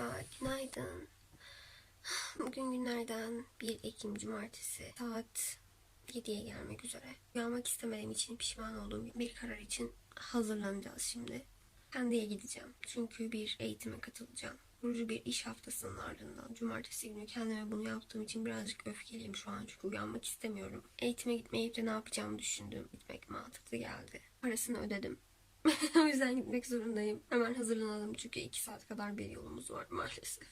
Merhaba, günaydın. Bugün günlerden 1 Ekim Cumartesi saat 7'ye gelmek üzere. Uyanmak istemediğim için pişman olduğum bir karar için hazırlanacağız şimdi. Pendik'e gideceğim. Çünkü bir eğitime katılacağım. Yorucu bir iş haftasının ardından cumartesi günü kendime bunu yaptığım için birazcık öfkeliyim şu an çünkü uyanmak istemiyorum. Eğitime gitmeyip de ne yapacağımı düşündüm. Gitmek mantıklı geldi. Parasını ödedim. o yüzden gitmek zorundayım. Hemen hazırlanalım çünkü iki saat kadar bir yolumuz var maalesef.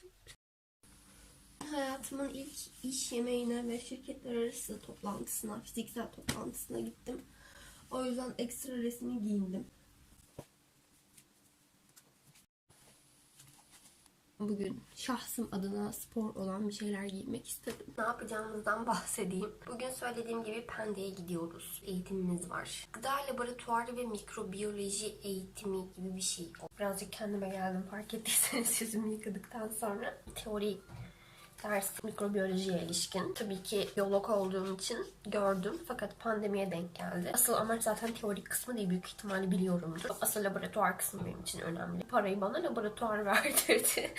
Hayatımın ilk iş yemeğine ve şirketler arası toplantısına, fiziksel toplantısına gittim. O yüzden ekstra resmi giyindim. Bugün şahsım adına spor olan bir şeyler giymek istedim. Ne yapacağımızdan bahsedeyim. Bugün söylediğim gibi Pendik'e gidiyoruz. Eğitimimiz var. Gıda laboratuvarı ve mikrobiyoloji eğitimi gibi bir şey. Birazcık kendime geldim fark ettiyseniz yüzümü yıkadıktan sonra. Teori ders mikrobiyolojiye ilişkin. Tabii ki biyolog olduğum için gördüm fakat pandemiye denk geldi. Asıl amaç zaten teorik kısmı değil büyük ihtimalle biliyorumdur. Asıl laboratuvar kısmı benim için önemli. Parayı bana laboratuvar verdirdi.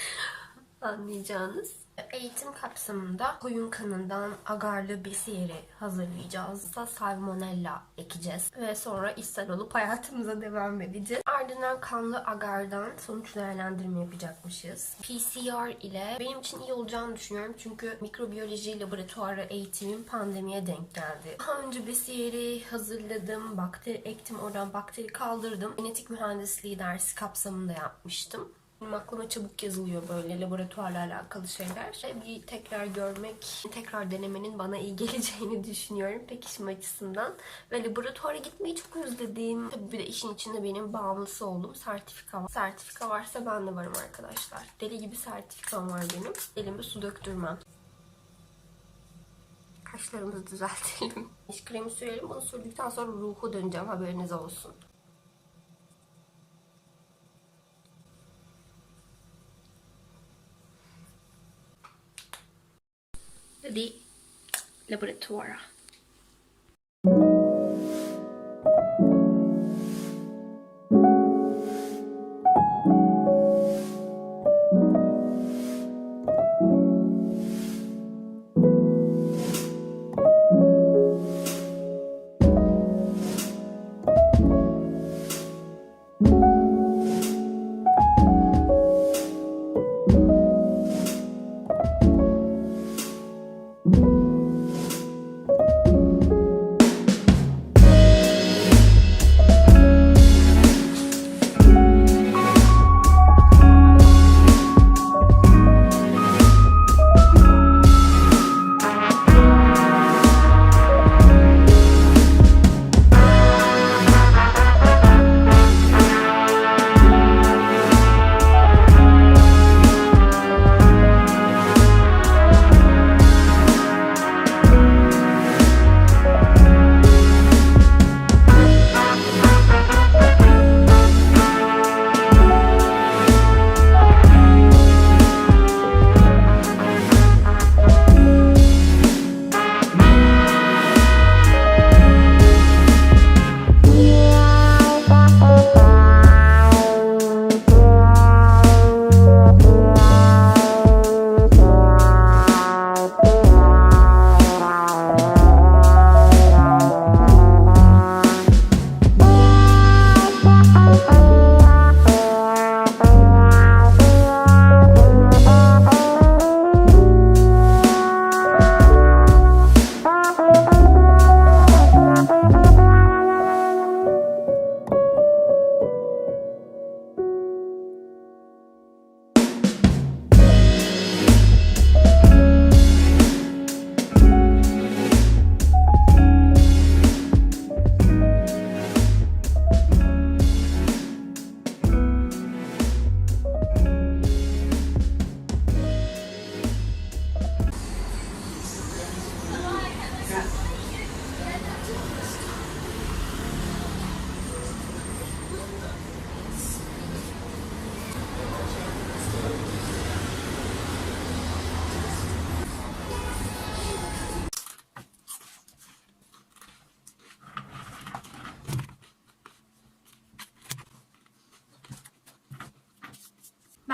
Anlayacağınız. Eğitim kapsamında koyun kanından agarlı besiyeri hazırlayacağız. Da salmonella ekeceğiz. Ve sonra ishal olup hayatımıza devam edeceğiz. Ardından kanlı agardan sonuç değerlendirme yapacakmışız. PCR ile benim için iyi olacağını düşünüyorum. Çünkü mikrobiyoloji laboratuvarı eğitimim pandemiye denk geldi. Daha önce besiyeri hazırladım. Bakteri ektim. Oradan bakteri kaldırdım. Genetik mühendisliği dersi kapsamında yapmıştım. Benim aklıma çabuk yazılıyor böyle laboratuvarla alakalı şeyler. Ve Bir tekrar görmek, tekrar denemenin bana iyi geleceğini düşünüyorum pekişim açısından. Ve laboratuvara gitmeyi çok özledim. Tabii bir de işin içinde benim bağımlısı olduğum sertifika var. Sertifika varsa ben de varım arkadaşlar. Deli gibi sertifikam var benim. Elime su döktürmem. Kaşlarımızı düzeltelim. İş kremi sürelim. Bunu sürdükten sonra ruhu döneceğim. Haberiniz olsun. Det di laburatoire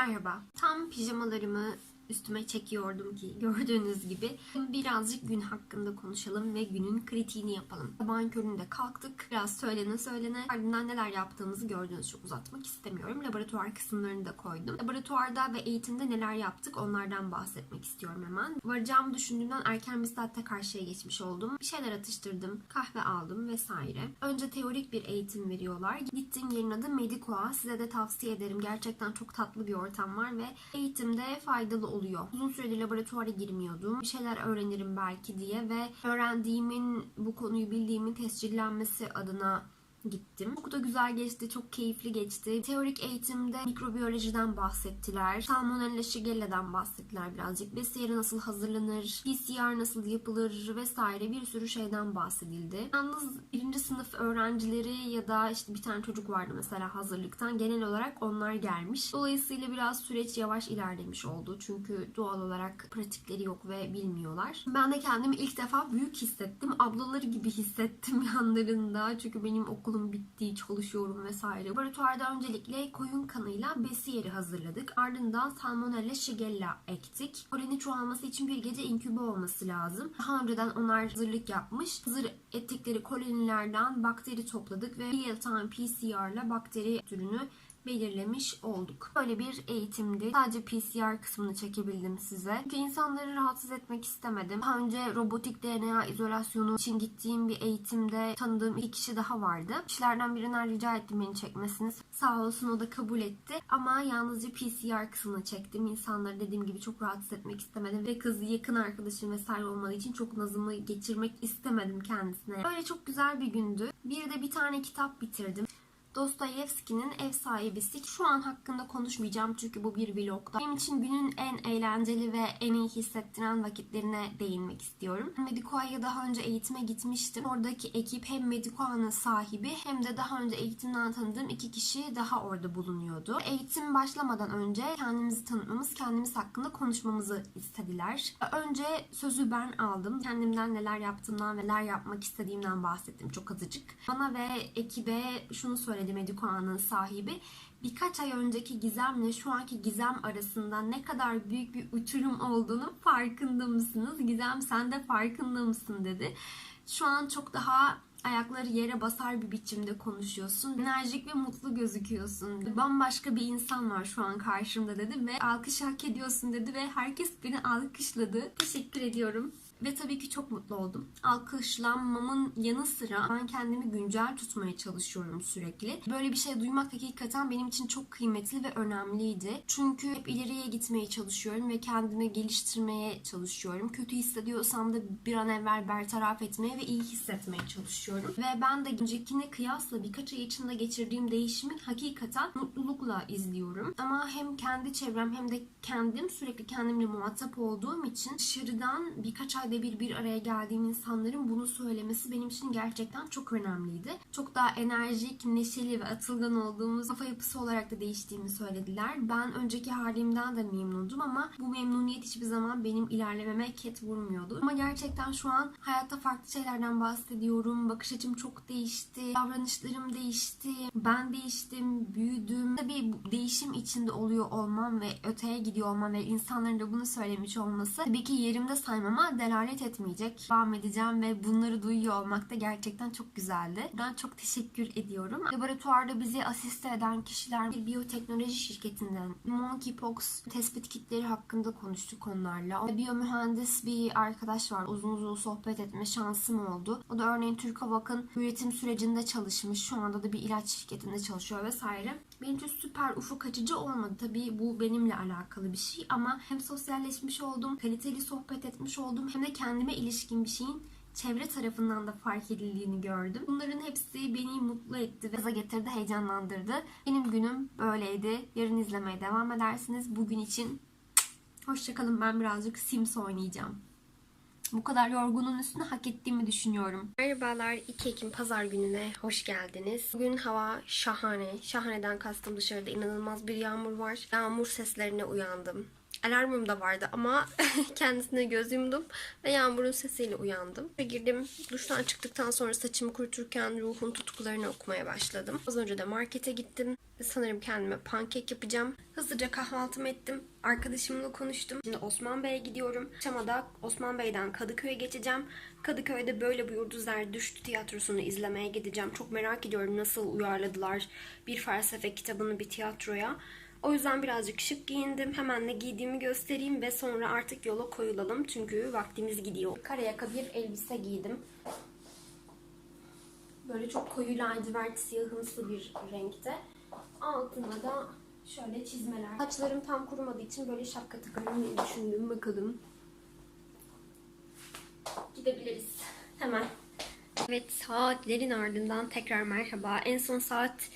Merhaba. Tam pijamalarımı üstüme çekiyordum ki gördüğünüz gibi. Birazcık gün hakkında konuşalım ve günün kritiğini yapalım. Sabahın köründe kalktık. Biraz söylene söylene ardından neler yaptığımızı gördünüz. Çok uzatmak istemiyorum. Laboratuvar kısımlarını da koydum. Laboratuvarda ve eğitimde neler yaptık onlardan bahsetmek istiyorum hemen. Varacağımı düşündüğümden erken bir saatte karşıya geçmiş oldum. Bir şeyler atıştırdım. Kahve aldım vesaire. Önce teorik bir eğitim veriyorlar. Gittiğim yerin adı Medicoa. Size de tavsiye ederim. Gerçekten çok tatlı bir ortam var ve eğitimde faydalı oluyor. Uzun süredir laboratuvara girmiyordum. Bir şeyler öğrenirim belki diye ve öğrendiğimin, bu konuyu bildiğimin tescillenmesi adına gittim. Çok da güzel geçti, çok keyifli geçti. Teorik eğitimde mikrobiyolojiden bahsettiler. Salmonella Shigela'dan bahsettiler birazcık. Besiyer nasıl hazırlanır, PCR nasıl yapılır vesaire bir sürü şeyden bahsedildi. Yalnız birinci sınıf öğrencileri ya da işte bir tane çocuk vardı mesela hazırlıktan. Genel olarak onlar gelmiş. Dolayısıyla biraz süreç yavaş ilerlemiş oldu. Çünkü doğal olarak pratikleri yok ve bilmiyorlar. Ben de kendimi ilk defa büyük hissettim. Ablaları gibi hissettim yanlarında. Çünkü benim okulum bitti, çalışıyorum vesaire. Laboratuvarda öncelikle koyun kanıyla besiyeri hazırladık. Ardından salmonella shigella ektik. Koloni çoğalması için bir gece inkübe olması lazım. Daha önceden onlar hazırlık yapmış. Hazır ettikleri kolonilerden bakteri topladık ve real time PCR ile bakteri türünü belirlemiş olduk. Böyle bir eğitimdi. Sadece PCR kısmını çekebildim size. Çünkü insanları rahatsız etmek istemedim. Daha önce robotik DNA izolasyonu için gittiğim bir eğitimde tanıdığım iki kişi daha vardı. Kişilerden birinden rica ettim beni çekmesini. Sağ olsun o da kabul etti. Ama yalnızca PCR kısmını çektim. İnsanları dediğim gibi çok rahatsız etmek istemedim. Ve kız yakın arkadaşım vesaire olmadığı için çok nazımı geçirmek istemedim kendisine. Böyle çok güzel bir gündü. Bir de bir tane kitap bitirdim. Dostoyevski'nin Ev Sahibisi. Şu an hakkında konuşmayacağım çünkü bu bir vlogda. Benim için günün en eğlenceli ve en iyi hissettiren vakitlerine değinmek istiyorum. Medicoa'ya daha önce eğitime gitmiştim. Oradaki ekip hem Medicoa'nın sahibi hem de daha önce eğitimden tanıdığım iki kişi daha orada bulunuyordu. Eğitim başlamadan önce kendimizi tanıtmamız, kendimiz hakkında konuşmamızı istediler. Önce sözü ben aldım. Kendimden neler yaptığımdan, neler yapmak istediğimden bahsettim çok azıcık. Bana ve ekibe şunu söyledi Medicoa'nın sahibi. Birkaç ay önceki gizemle şu anki gizem arasında ne kadar büyük bir uçurum olduğunu farkında mısınız? Gizem sen de farkında mısın dedi. Şu an çok daha ayakları yere basar bir biçimde konuşuyorsun. Enerjik ve mutlu gözüküyorsun. Bambaşka bir insan var şu an karşımda dedi ve alkış hak ediyorsun dedi ve herkes beni alkışladı. Teşekkür ediyorum. Ve tabii ki çok mutlu oldum. Alkışlanmamın yanı sıra ben kendimi güncel tutmaya çalışıyorum sürekli. Böyle bir şey duymak hakikaten benim için çok kıymetli ve önemliydi. Çünkü hep ileriye gitmeye çalışıyorum ve kendimi geliştirmeye çalışıyorum. Kötü hissediyorsam da bir an evvel bertaraf etmeye ve iyi hissetmeye çalışıyorum. Ve ben de öncekine kıyasla birkaç ay içinde geçirdiğim değişimi hakikaten mutlulukla izliyorum. Ama hem kendi çevrem hem de kendim sürekli kendimle muhatap olduğum için dışarıdan birkaç ayda bir bir araya geldiğim insanların bunu söylemesi benim için gerçekten çok önemliydi. Çok daha enerjik, neşeli ve atılgan olduğumuz kafa yapısı olarak da değiştiğimi söylediler. Ben önceki halimden de memnundum ama bu memnuniyet hiçbir zaman benim ilerlememe ket vurmuyordu. Ama gerçekten şu an hayatta farklı şeylerden bahsediyorum. Bakış açım çok değişti. Davranışlarım değişti. Ben değiştim, büyüdüm. Tabii değişim içinde oluyor olmam ve öteye gidiyor olmam ve insanların da bunu söylemiş olması tabii ki yerimde saymama delalet etmeyecek. Devam edeceğim ve bunları duyuyor olmak da gerçekten çok güzeldi. Ben çok teşekkür ediyorum. Laboratuvarda bizi asiste eden kişiler bir biyoteknoloji şirketinden monkeypox tespit kitleri hakkında konuştuk onlarla. Biyomühendis bir arkadaş var. Uzun uzun sohbet etme şansım oldu. O da örneğin Türk Havak'ın üretim sürecinde çalışmış. Şu anda da bir ilaç şirketinde çalışıyor vesaire. Benim için süper ufuk açıcı olmadı. Tabii bu benimle alakalı bir şey ama hem sosyalleşmiş oldum, kaliteli sohbet etmiş oldum hem de kendime ilişkin bir şeyin çevre tarafından da fark edildiğini gördüm. Bunların hepsi beni mutlu etti ve gaza getirdi, heyecanlandırdı. Benim günüm böyleydi. Yarın izlemeye devam edersiniz. Bugün için hoşçakalın. Ben birazcık Sims oynayacağım. Bu kadar yorgunun üstüne hak ettiğimi düşünüyorum. Merhabalar 2 Ekim pazar gününe hoş geldiniz. Bugün hava şahane. Şahaneden kastım dışarıda inanılmaz bir yağmur var. Yağmur seslerine uyandım. Alarmım da vardı ama kendisine göz yumdum ve yağmurun sesiyle uyandım. Girdim duştan çıktıktan sonra saçımı kuruturken ruhun tutkularını okumaya başladım. Az önce de markete gittim. Sanırım kendime pankek yapacağım. Hızlıca kahvaltımı ettim. Arkadaşımla konuştum. Şimdi Osman Bey'e gidiyorum. Akşama da Osman Bey'den Kadıköy'e geçeceğim. Kadıköy'de böyle buyurdu Zerdüşt tiyatrosunu izlemeye gideceğim. Çok merak ediyorum nasıl uyarladılar bir felsefe kitabını bir tiyatroya. O yüzden birazcık şık giyindim. Hemen ne giydiğimi göstereyim ve sonra artık yola koyulalım. Çünkü vaktimiz gidiyor. Karayaka bir elbise giydim. Böyle çok koyu lacivert siyahımsı bir renkte. Altına da şöyle çizmeler. Saçlarım tam kurumadığı için böyle şapka takarım diye düşündüm. Bakalım. Gidebiliriz. Hemen. Evet saatlerin ardından tekrar merhaba. En son saat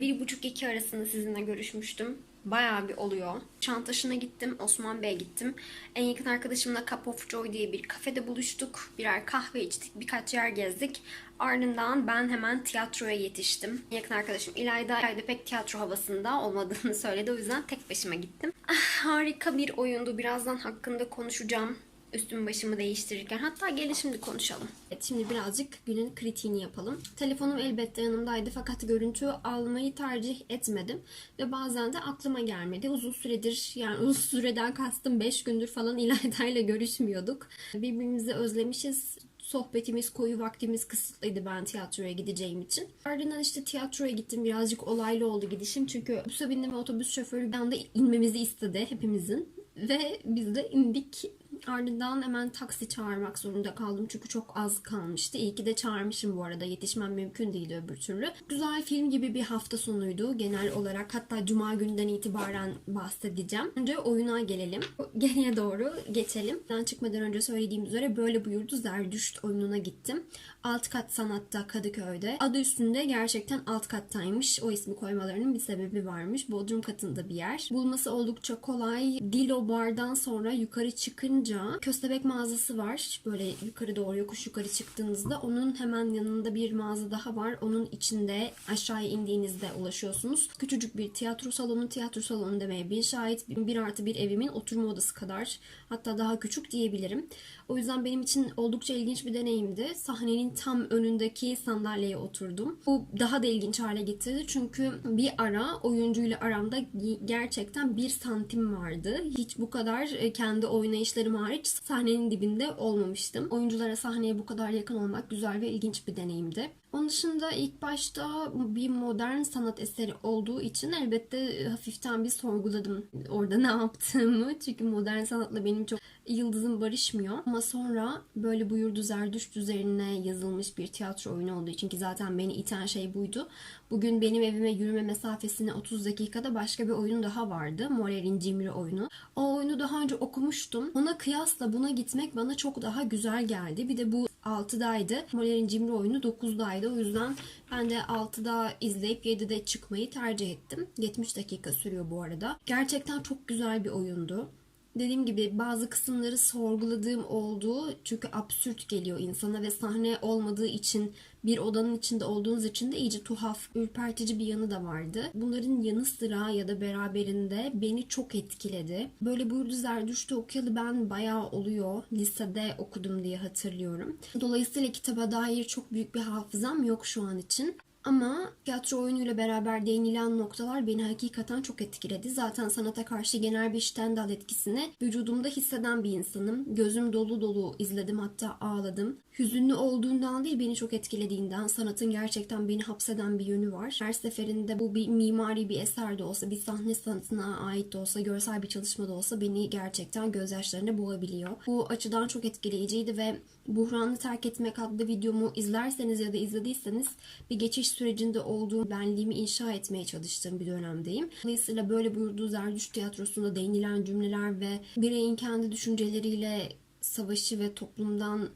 1.30-2 arasında sizinle görüşmüştüm. Bayağı bir oluyor. Çantaşı'na gittim, Osman Bey'e gittim. En yakın arkadaşımla Cup of Joy diye bir kafede buluştuk. Birer kahve içtik, birkaç yer gezdik. Ardından ben hemen tiyatroya yetiştim. En yakın arkadaşım İlayda, İlayda pek tiyatro havasında olmadığını söyledi. O yüzden tek başıma gittim. Ah, harika bir oyundu. Birazdan hakkında konuşacağım üstümü başımı değiştirirken. Hatta gelin şimdi konuşalım. Evet şimdi birazcık günün kritiğini yapalım. Telefonum elbette yanımdaydı fakat görüntü almayı tercih etmedim. Ve bazen de aklıma gelmedi. Uzun süredir yani uzun süreden kastım 5 gündür falan İlayda ile görüşmüyorduk. Birbirimizi özlemişiz sohbetimiz, koyu vaktimiz kısıtlıydı ben tiyatroya gideceğim için. Ardından işte tiyatroya gittim. Birazcık olaylı oldu gidişim. Çünkü otobüse bindim ve otobüs şoförü bir anda inmemizi istedi hepimizin. Ve biz de indik. Ardından hemen taksi çağırmak zorunda kaldım. Çünkü çok az kalmıştı. İyi ki de çağırmışım bu arada. Yetişmem mümkün değildi öbür türlü. Güzel film gibi bir hafta sonuydu genel olarak. Hatta cuma günden itibaren bahsedeceğim. Önce oyuna gelelim. Geriye doğru geçelim. Ben çıkmadan önce söylediğim üzere böyle buyurdu Zerdüşt oyununa gittim. Alt kat sanatta Kadıköy'de. Adı üstünde gerçekten alt kattaymış. O ismi koymalarının bir sebebi varmış. Bodrum katında bir yer. Bulması oldukça kolay. Dilo bardan sonra yukarı çıkınca köstebek mağazası var. Böyle yukarı doğru yokuş yukarı çıktığınızda onun hemen yanında bir mağaza daha var. Onun içinde aşağıya indiğinizde ulaşıyorsunuz. Küçücük bir tiyatro salonu, tiyatro salonu demeye bir şahit bir artı bir evimin oturma odası kadar hatta daha küçük diyebilirim. O yüzden benim için oldukça ilginç bir deneyimdi. Sahnenin tam önündeki sandalyeye oturdum. Bu daha da ilginç hale getirdi. Çünkü bir ara oyuncuyla aramda gerçekten bir santim vardı. Hiç bu kadar e, kendi oynayışlarım hariç sahnenin dibinde olmamıştım. Oyunculara sahneye bu kadar yakın olmak güzel ve ilginç bir deneyimdi. Onun dışında ilk başta bir modern sanat eseri olduğu için elbette hafiften bir sorguladım orada ne yaptığımı. Çünkü modern sanatla benim çok yıldızım barışmıyor. Ama sonra böyle buyurdu Zerdüşt üzerine yazılmış bir tiyatro oyunu olduğu için ki zaten beni iten şey buydu. Bugün benim evime yürüme mesafesine 30 dakikada başka bir oyun daha vardı. Molière'in Cimri oyunu. O oyunu daha önce okumuştum. Ona kıyasla buna gitmek bana çok daha güzel geldi. Bir de bu 6'daydı. Molière'in Cimri oyunu 9'daydı. O yüzden ben de 6'da izleyip 7'de çıkmayı tercih ettim. 70 dakika sürüyor bu arada. Gerçekten çok güzel bir oyundu. Dediğim gibi bazı kısımları sorguladığım oldu. Çünkü absürt geliyor insana ve sahne olmadığı için bir odanın içinde olduğunuz için de iyice tuhaf, ürpertici bir yanı da vardı. Bunların yanı sıra ya da beraberinde beni çok etkiledi. Böyle buyurdu Zerdüşt'ü okuyalı ben bayağı oluyor. Lisede okudum diye hatırlıyorum. Dolayısıyla kitaba dair çok büyük bir hafızam yok şu an için. Ama tiyatro oyunuyla beraber değinilen noktalar beni hakikaten çok etkiledi. Zaten sanata karşı genel bir Stendhal etkisini vücudumda hisseden bir insanım. Gözüm dolu dolu izledim hatta ağladım. Hüzünlü olduğundan değil beni çok etkilediğinden sanatın gerçekten beni hapseden bir yönü var. Her seferinde bu bir mimari bir eser de olsa, bir sahne sanatına ait de olsa, görsel bir çalışma da olsa beni gerçekten gözyaşlarına boğabiliyor. Bu açıdan çok etkileyiciydi ve Buhranı Terk Etmek adlı videomu izlerseniz ya da izlediyseniz bir geçiş sürecinde olduğum benliğimi inşa etmeye çalıştığım bir dönemdeyim. Dolayısıyla böyle buyurduğu Zerdüşt tiyatrosunda değinilen cümleler ve bireyin kendi düşünceleriyle savaşı ve toplumdan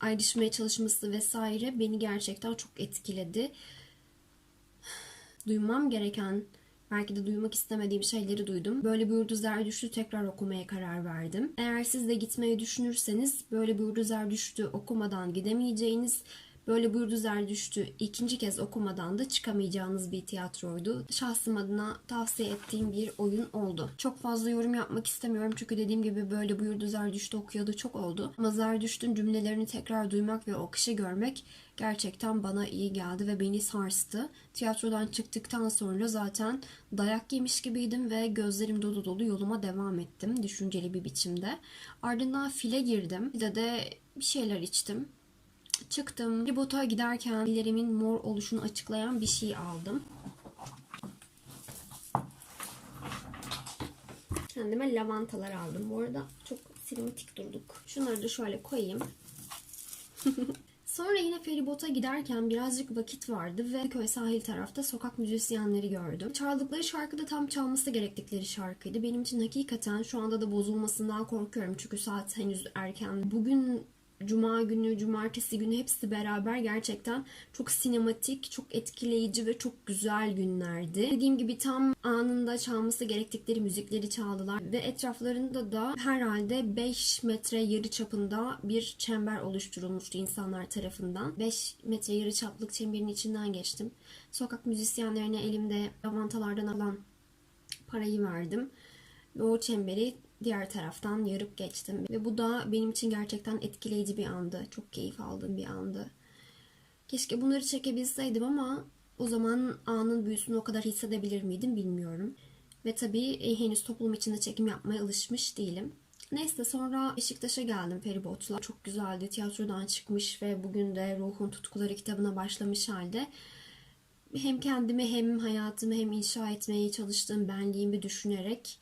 ayrışmaya çalışması vesaire beni gerçekten çok etkiledi. Duymam gereken Belki de duymak istemediğim şeyleri duydum. Böyle buyurdu Zerdüşt'ü tekrar okumaya karar verdim. Eğer siz de gitmeyi düşünürseniz böyle buyurdu Zerdüşt'ü okumadan gidemeyeceğiniz Böyle Buyurdu Zerdüştü ikinci kez okumadan da çıkamayacağınız bir tiyatroydu. Şahsım adına tavsiye ettiğim bir oyun oldu. Çok fazla yorum yapmak istemiyorum çünkü dediğim gibi böyle Buyurdu Zerdüştü okuyordu çok oldu. Ama Zerdüşt'ün cümlelerini tekrar duymak ve o akışı görmek gerçekten bana iyi geldi ve beni sarstı. Tiyatrodan çıktıktan sonra zaten dayak yemiş gibiydim ve gözlerim dolu dolu yoluma devam ettim düşünceli bir biçimde. Ardından file girdim. Bir de de bir şeyler içtim. Çıktım. Ribot'a giderken ellerimin mor oluşunu açıklayan bir şey aldım. Kendime lavantalar aldım. Bu arada çok sinematik durduk. Şunları da şöyle koyayım. Sonra yine feribota giderken birazcık vakit vardı ve köy sahil tarafta sokak müzisyenleri gördüm. Çaldıkları şarkı da tam çalması gerektikleri şarkıydı. Benim için hakikaten şu anda da bozulmasından korkuyorum çünkü saat henüz erken. Bugün Cuma günü, cumartesi günü hepsi beraber gerçekten çok sinematik, çok etkileyici ve çok güzel günlerdi. Dediğim gibi tam anında çalması gerektikleri müzikleri çaldılar ve etraflarında da herhalde 5 metre yarı çapında bir çember oluşturulmuştu insanlar tarafından. 5 metre yarı çaplık çemberin içinden geçtim. Sokak müzisyenlerine elimde lavantalardan alan parayı verdim. Ve o çemberi diğer taraftan yarıp geçtim. Ve bu da benim için gerçekten etkileyici bir andı. Çok keyif aldığım bir andı. Keşke bunları çekebilseydim ama o zaman anın büyüsünü o kadar hissedebilir miydim bilmiyorum. Ve tabii e, henüz toplum içinde çekim yapmaya alışmış değilim. Neyse sonra Beşiktaş'a geldim feribotla. Çok güzeldi. Tiyatrodan çıkmış ve bugün de Ruhun Tutkuları kitabına başlamış halde hem kendimi hem hayatımı hem inşa etmeye çalıştığım benliğimi düşünerek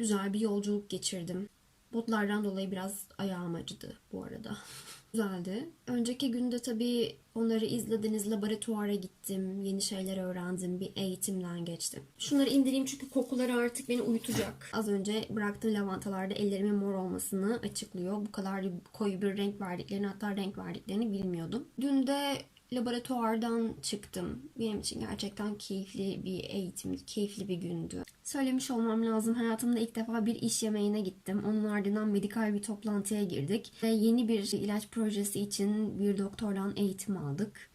güzel bir yolculuk geçirdim. Botlardan dolayı biraz ayağım acıdı bu arada. Güzeldi. Önceki günde tabii onları izlediniz. Laboratuvara gittim. Yeni şeyler öğrendim. Bir eğitimden geçtim. Şunları indireyim çünkü kokuları artık beni uyutacak. Az önce bıraktığım lavantalarda ellerimin mor olmasını açıklıyor. Bu kadar koyu bir renk verdiklerini hatta renk verdiklerini bilmiyordum. Dün de laboratuvardan çıktım. Benim için gerçekten keyifli bir eğitim, keyifli bir gündü. Söylemiş olmam lazım. Hayatımda ilk defa bir iş yemeğine gittim. Onun ardından medikal bir toplantıya girdik. Ve yeni bir ilaç projesi için bir doktordan eğitim aldık.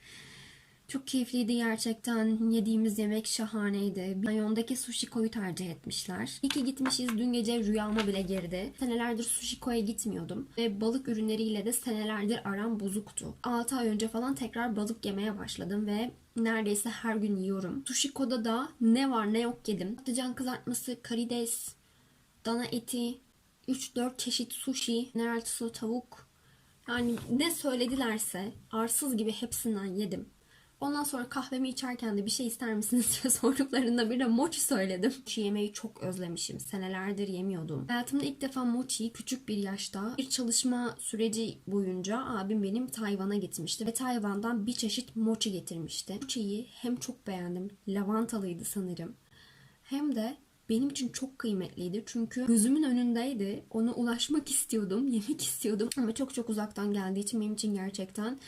Çok keyifliydi gerçekten. Yediğimiz yemek şahaneydi. Bayon'daki sushiko'yu tercih etmişler. İyi ki gitmişiz. Dün gece rüyama bile girdi. Senelerdir sushiko'ya gitmiyordum. Ve balık ürünleriyle de senelerdir aram bozuktu. 6 ay önce falan tekrar balık yemeye başladım ve neredeyse her gün yiyorum. Sushiko'da da ne var ne yok yedim. Patlıcan kızartması, karides, dana eti, 3-4 çeşit sushi, neraltısı tavuk. Yani ne söyledilerse arsız gibi hepsinden yedim. Ondan sonra kahvemi içerken de bir şey ister misiniz diye sorduklarında bir de mochi söyledim. Mochi yemeği çok özlemişim. Senelerdir yemiyordum. Hayatımda ilk defa mochiyi küçük bir yaşta bir çalışma süreci boyunca abim benim Tayvan'a gitmişti. Ve Tayvan'dan bir çeşit mochi getirmişti. Mochiyi hem çok beğendim. Lavantalıydı sanırım. Hem de benim için çok kıymetliydi. Çünkü gözümün önündeydi. Ona ulaşmak istiyordum, yemek istiyordum. Ama çok çok uzaktan geldiği için benim için gerçekten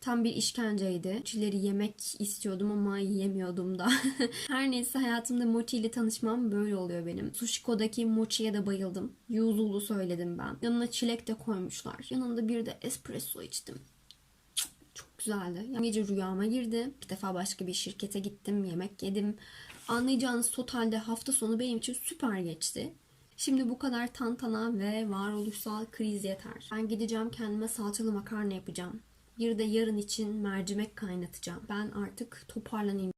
tam bir işkenceydi. Çileri yemek istiyordum ama yiyemiyordum da. Her neyse hayatımda mochi ile tanışmam böyle oluyor benim. Sushiko'daki mochiye de bayıldım. Yuzulu söyledim ben. Yanına çilek de koymuşlar. Yanında bir de espresso içtim. Çok güzeldi. Yani gece rüyama girdi. Bir defa başka bir şirkete gittim. Yemek yedim. Anlayacağınız totalde hafta sonu benim için süper geçti. Şimdi bu kadar tantana ve varoluşsal kriz yeter. Ben gideceğim kendime salçalı makarna yapacağım. Bir de yarın için mercimek kaynatacağım. Ben artık toparlanayım.